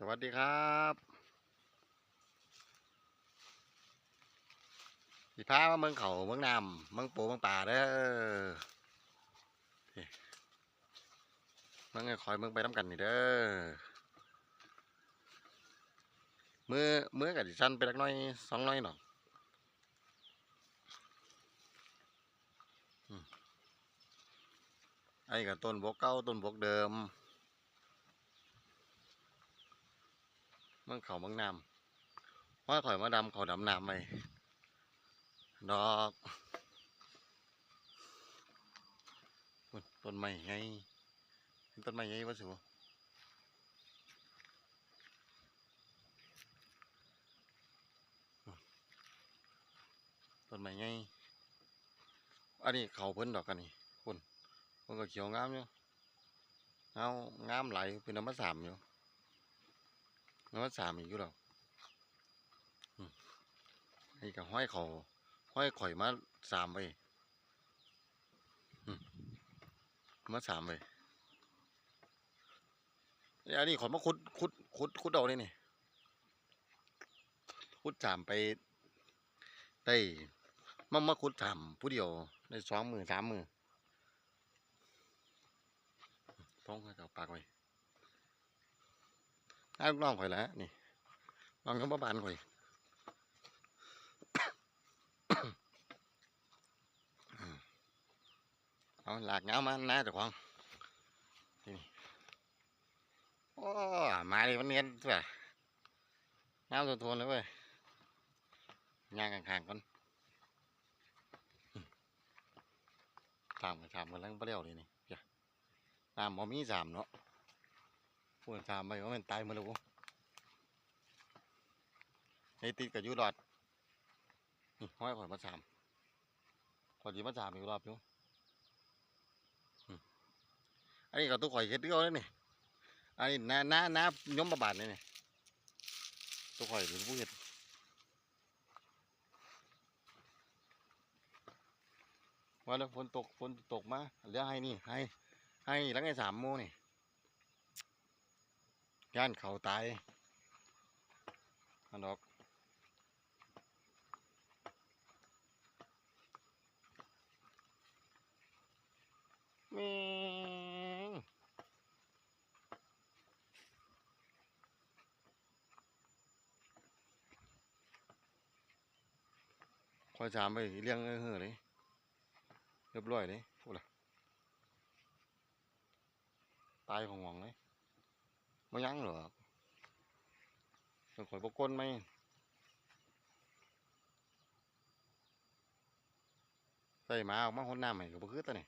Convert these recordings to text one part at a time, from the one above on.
สวัสดีครับสิพามาเมืองเขาเมืองน้ำเมืองปูเมืองป่าเด้อเมืองคอยเมืองไปน้ำกันนี่เด้อมือมือกับดิฉันไปลักน้อยสองน้อยหนอกอืมไอ้กับต้นบกเก้าต้นบกเดิม มืองเขามืองนำว่าข่อยมาดำเขาดำนำไปดอกต้นไม้ไงต้นไม้ไงวะสิวต้นไม้ไงอันนี้เขาเพิ่นดอกกันนี่คุณมันก็เขียวงามอยู่เงางามไหลเป็นน้ำมันสามอยู่ น้ำสามอีกอยู่หรอกอืมไอ้กับห้อยเขาห้อยข่อยมาสามไปอืมมาสามไปนี่อันนี้ขอยมาขุดขุดขุดขุดเอาเลยนี่ขุดสามไปได้มามาขุดสามผู้เดียวได้สองมือสามมือต้องให้เอาปากไว้ อ้าวน้องข่อยแล้วนี่น้องก็มาบานข่อยเอาหลากเงามาหน้าเจ้าของนี่โอ้มาดิมันนียนตัวเงาตัวทวนเลยเว้ยย่างข้างๆก่อนอืมตามกันตามกันแล้วก็เลี้ยวเลยนี่เดี๋ยวตามหมอมีสามเนาะ พูดถามไปว่ามันตายมาแล้วไอ้ติดกับยูรอดนี่ห้อยข่อยมาสามข่อยดีมาสามอีกรอบอยู่อันนี้ก็ตู้ข่อยเฮ็ดเดียวเลยนี่อันนี้น้าน้าน้าย้อมประบาดนี่นี่ตู้ข่อยเป็นผู้เฮ็ดว่าแล้วฝนตกฝนตกมาเหลือให้นี่ให้ให้หลังไอ้สามโมนี่ ย่านเขาตายอันดอกแมงคอยจามไปเลี้ยงเออเฮ้อเลยเรียบร้อยเลยพูดละตายของหวังเลย ไม่ยั้งหรอกต้องข่อยบกก้นไหมใส่หมาออกมาหดน้ำให้ก็บ่คือตัวนี่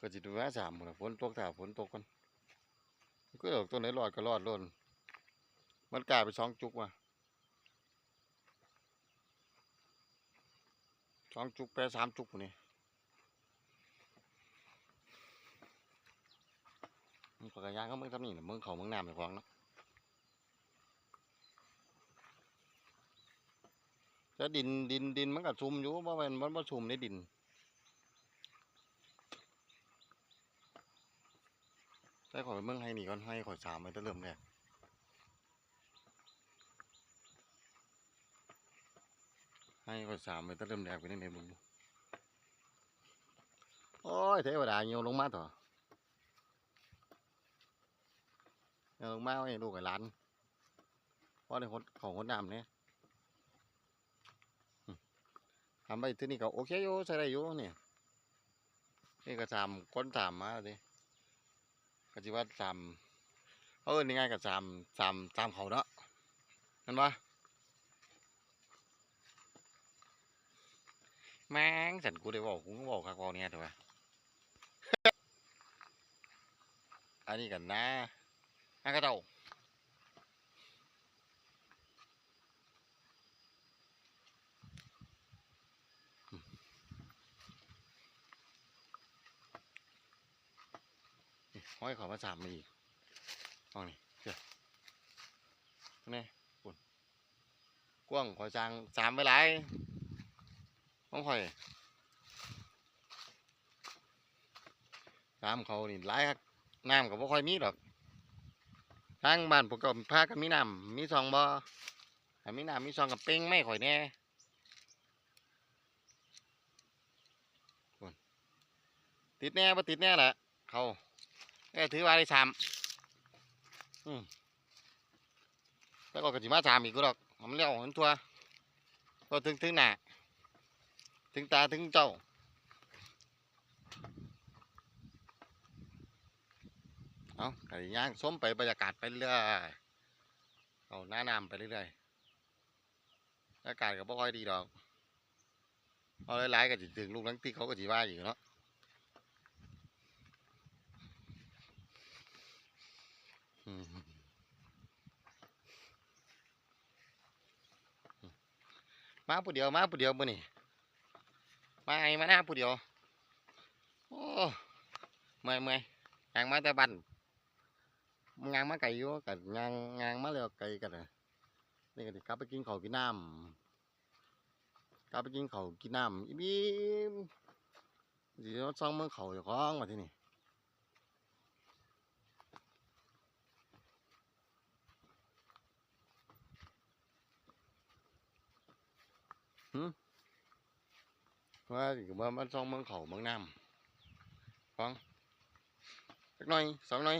ก็จิตว่าสามหมดฝนตกถ้าฝนตกกันก็ออกตัวไหนรอดก็รอดล้นมันกลายไปสองจุกว่ะสองจุกแปรสามจุกพุ่ มันปากกายางก็มึงทำนี่นะมึงเขามึงน้ำไปฟังเนาะแล้วดินดินดินมันก็ซุ่มอยู่เพราะมันมันบ่ซุ่มในดินใส่ข่อยเมืองให้หนีก่อนให้ข่อยสามไปตั้งเริ่มแรกให้ข่อยสามไปตั้งเริ่มแรกไปนั่นเองมึงโอ้ยเทวดาโยนลงมาต่อ โยนลงมาให้ลูกไอ้หลานเพราะในคนของคนน้ำเนี่ยทำไปที่นี่ก็โอเคอยู่ใช้ได้อยู่เนี่ยนี่ก็สามคนสามมาสิก็จิว่าสามเออนี่ไงกับสามสามสามเขาเนาะเห็นปะแม่งสันกูได้บอกกูก็บอกคักบอกเนี่ยถูกปะอันนี้กันนะ อันก็เจ้าอืมนี่ห้อยขอมาสามมีอีกเอานี่เจ้านี่ปุ่นกว้างขอจางสามไปหลายต้องข่อยสามเขานี่หลายครับน้ำก็บ่ค่อยมีหรอก ทางบ้านพวกก็พากันมีน้ำมีซองบ่ถ้ามีน้ำมีซองกับเป้งไม่ข่อยแน่ติดแน่บ่ติดแน่แหละเขาเอ้ยถือว่าได้สามอืมแล้วก็กะจิมาสามอีกกูดอกมันเลี้ยวหันทัวก็ถึงถึงหนาถึงตาถึงเจ้า เอาไก่ย่างส้มไปบรรยากาศไปเรื่อยเอาหน้าน้ำไปเรื่อยอากาศก็บ่ค่อยดีดอกเอาหลายๆก็จิถึงลูกนังที่เขาก็จิว่าอยู่เนาะมาผู้เดียวมาผู้เดียวมื้อนี่มาไอ้มาหน้าผู้เดียวโอ้เมื่อยเมื่อยงานมาแต่บ้น งานมาไก่อยู่กับงานงานมาแล้วไก่กันนะนี่ก็สิกลับไปกินข้าวกินน้ำกลับไปกินข้าวกินน้ำอีบีมสิเอาซ่องเมืองเขาเจ้าของว่าที่นี่หึว่าสิว่ามันซ่องเมืองเขาเมืองน้ำฟังสักหน่อยสองหน่อย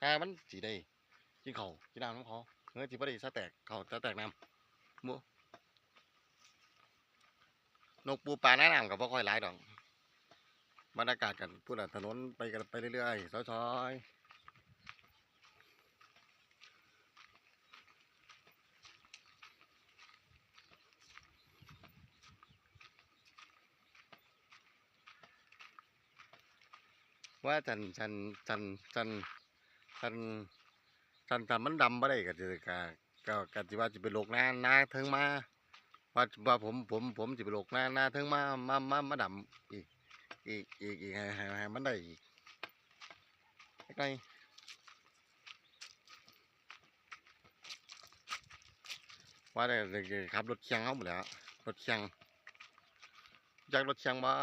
แต่มันสีได้กินเขาวกินน้ำน้ำเขาเนื้อจีบได้ซะแตกเขาซะแตกน้ำมูนกปูปลาหน้าน้ำกับพ่อค่อยหลายดอกบรรยากาศกันพูดอะถนนไปกันไปเรื่อยๆซอยๆว่าฉันฉันฉันฉัน ฉันฉันฉันมันดำไม่ได้ก็จะกะก็ก็จะว่าจะไปโลกหน้าหน้าเทิงมาว่าว่าผมผมผมจะไปโลกหน้าหน้าเทิงมามามามาดำอีกอีกอีกอีกให้ให้มันได้อีกไกลว่าได้ได้ได้ขับรถเชียงเขาหมดแล้วรถเชียงจากรถเชียงมา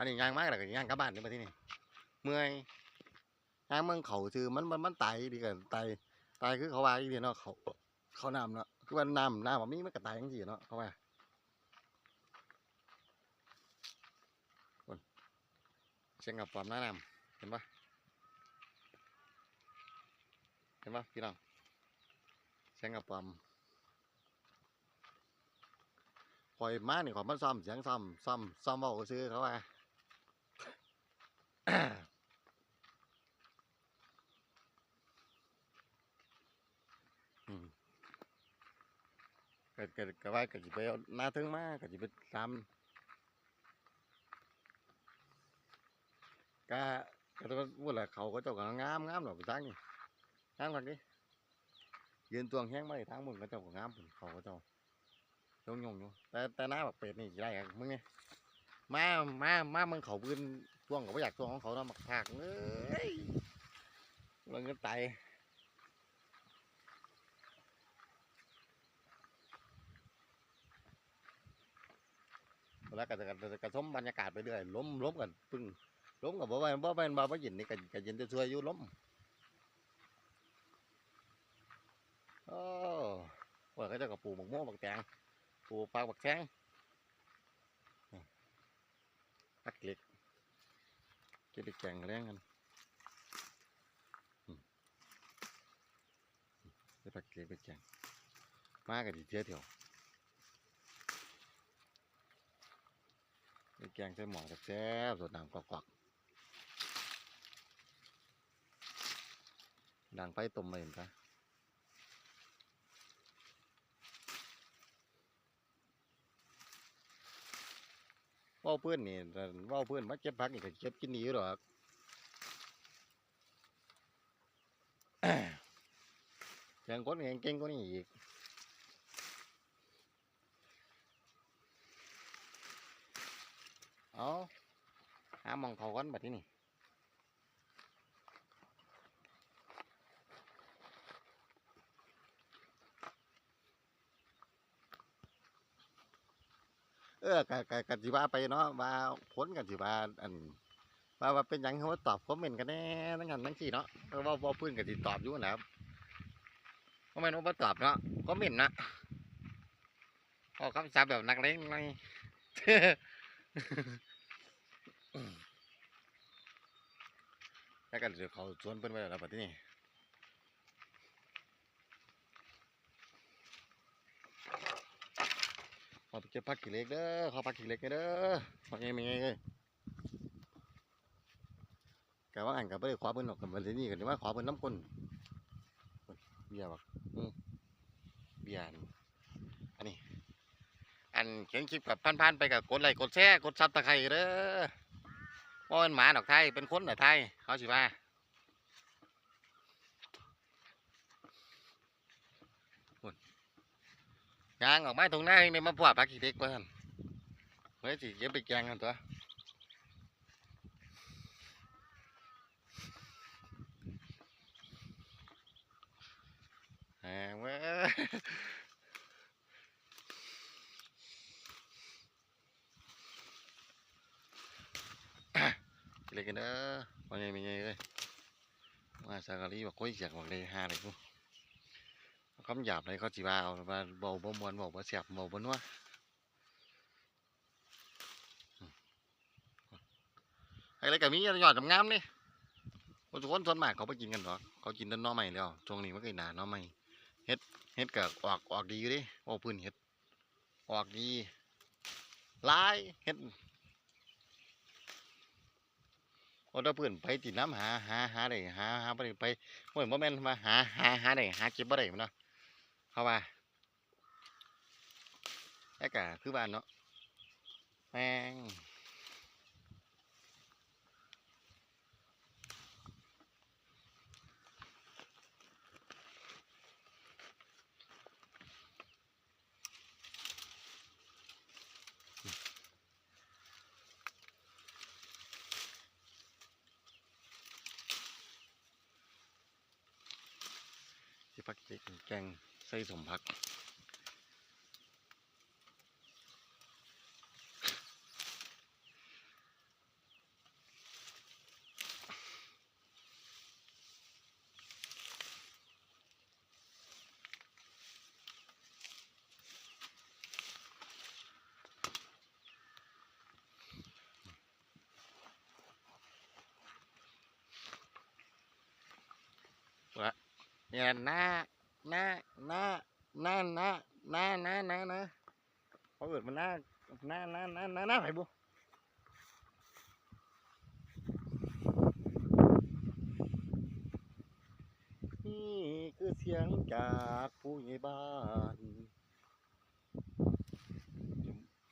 อันนี้ย่างมากเลยก็ย่างกลับบ้านนี่มาที่นี่เมื่อยย่างเมืองเขาคือมันมันมันตายดีกันตายตายคือเขาว่าอีเดียเนาะเขาเขาน้ำเนาะคือว่าน้ำน้ำแบบนี้มันก็ตายจังซี่เนาะเขาว่าเชียงกับปอมน้าน้ำเห็นปะเห็นปะพี่น้องเชียงกับปอมปล่อยมานี่ยขอมันซ่อมเสียงซ่อมซ่อมซ่อมเบาซื้อเขาว่า ก็ก็ก็ว่าก็สิไปเอาหน้าถึงมาก็สิไปตามก็ก็ต้องว่าแหละเขาก็เจ้าก็งามงามดอกไปทางนี่ทางกันดิยืนตวงแห้งมาได้ทางมึงก็เจ้าก็งามเขาก็เจ้ายงยงอยู่แต่แต่หน้าแบบเป็ดนี่ได้กันมึงไงมามามามึงเขาปืน ตวงก็ไม่อยากตวงของเขาเนาะมักผากเอ้ยมันก็ตายแล้วก็จะกระทมบรรยากาศไปเรื่อยล้มล้มกันปึ้งล้มกับบ่แมนบ่แมนบ่บ่เย็นนี่ก็ก็เย็นจะช่วยอยู่ล้มโอ้ว่าเขาจะกับปลูกหมกม่วงบักแตงปูปลาบักแข้งตักเล็ก เก็บไปแกงแรงกันอืมเดี๋ยวตักเล็กไปแข่งมากันดีเทียวเที่ยวไปแกงใส่หม้อแซ่บสดน้ำกวักๆดังไปต้มมาเห็นปะ ว่าเพื่อนนี่แต่ว่าเพื่อนมาเก็บพักนี่ก็เก็บกินดีอยู่หรอกแกงคนเก่งเกว่านี้อีกเอาหามองเขากันแบบที่นี่ เออกะกะกะสิว่าไปเนาะว่าผลกันสิว่าอันว่าว่าเป็นยังเขาว่าตอบคอมเมนต์กันแน่ทั้งนั้นทั้งสี่เนาะเพราะว่าว่าเพื่อนกันสิตอบอยู่นะครับคอมเมนต์ว่าบ่ตอบเนาะคอมเมนต์นะเอาคำศัพท์แบบนักเลงหน่อยแล้วกันเดี๋ยวเขาชวนเพื่อนไปแล้วบัดนี้ ขอไปเก็บผักกี่เล็กเด้อขอผักกี่เล็กเด้อมาไงมาไงเอ้ยกะว่าอันกับไม่ได้ขอเพิ่นหรอกกับมันนี่กันว่าขอเพิ่นน้ำก้นเบียร์บักเบียร์อันอันนี้ อันเขียนคลิปกับพันๆไปกับกดไลค์กดแชร์กดซับตะไคร้เด้อว่าเป็นหมาดอกไทยเป็นคนดอกไทยเขาสิว่า ยางออกมาตรงหน้านี่มาพวดปลาขี้เด็กเพื่อนเฮ้ยสิเก็บไปแกงกันตัวแหมเว้ยกินเลยกันเด้อวันนี้มีไงเอ้ยมาสากะลีบอกกุ้ยเสียงบอกเลยห้าเลยกู คำหยาบเลยเขาจีว่าเอาว่าเบาบ่มวนเบาบ่เสียบเบาบ่นัวอืมอะไรกับมียอดงามนี่คนทุกคนส่วนมากเขาไปกินกันหรอกเขากินแต้นน้อใหม่แล้วช่วงนี้มันก็หนาน้อใหม่เฮ็ดเฮ็ดกับออกออกดีอยู่เดิโอ้พื้นเฮ็ดออกดีลายเฮ็ดโอ้ถ้าเพื่อนไปติดน้ำหาหาหาได้หาหาไปไปโอ้ยบ่แม่นมาหาหาหาได้หาเก็บบ่ได้แม่นเนาะ hoa ba tất cả cứ bàn nó. Mang. Chỉ phát triển chanh ไส้สมพัก Nè, nè. หน้าหน้าหน้าหน้าหน้าหน้าหน้าหน้าเขาเกิดมันหน้าหน้าหน้าหน้าหน้าหน้าไผ่บุนี่คือเสียงจากผู้ใหญ่บ้าน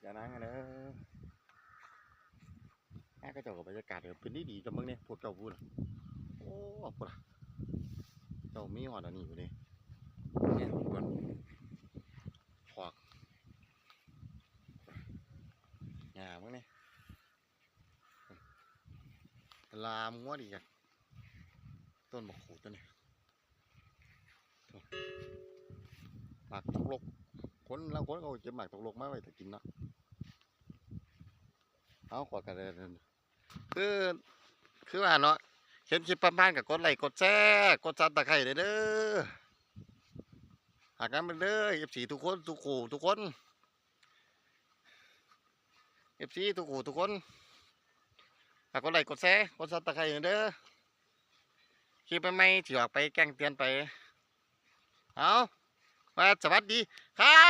อย่านั่งกันเลยแม่ก็จ้ากับบรรยากาศเลยเป็นดีดีจังมึงเนี่ยพวกเจ้าพูดโอ้พูดอะเจ้ามีหอดอันนี้อยู่เนี่ยทุกคนขวากหยามึงเนี่ยลามงั วดีกันต้นบักขูดตัวนี้หมากตกลกคนลาคนเขาเก็บหมากตกลกมาไว้แต่กินเนาะเอาขวากันเลยคือคือว่าเนาะเห็นคลิปประมาณกับกดไลค์กดแชร์กดซับตะไคร้เด้อเด้อหากกันเป็นเด้อเอฟซีทุกคนทุกคู่ทุกคนเอฟซีทุกคู่ทุกคน หากกดไลค์กดแชร์กดซับตะไคร้เด้อคลิปใหม่ๆที่ออกไปแกล้งเตือนไป เอาว่าสวัสดีครับ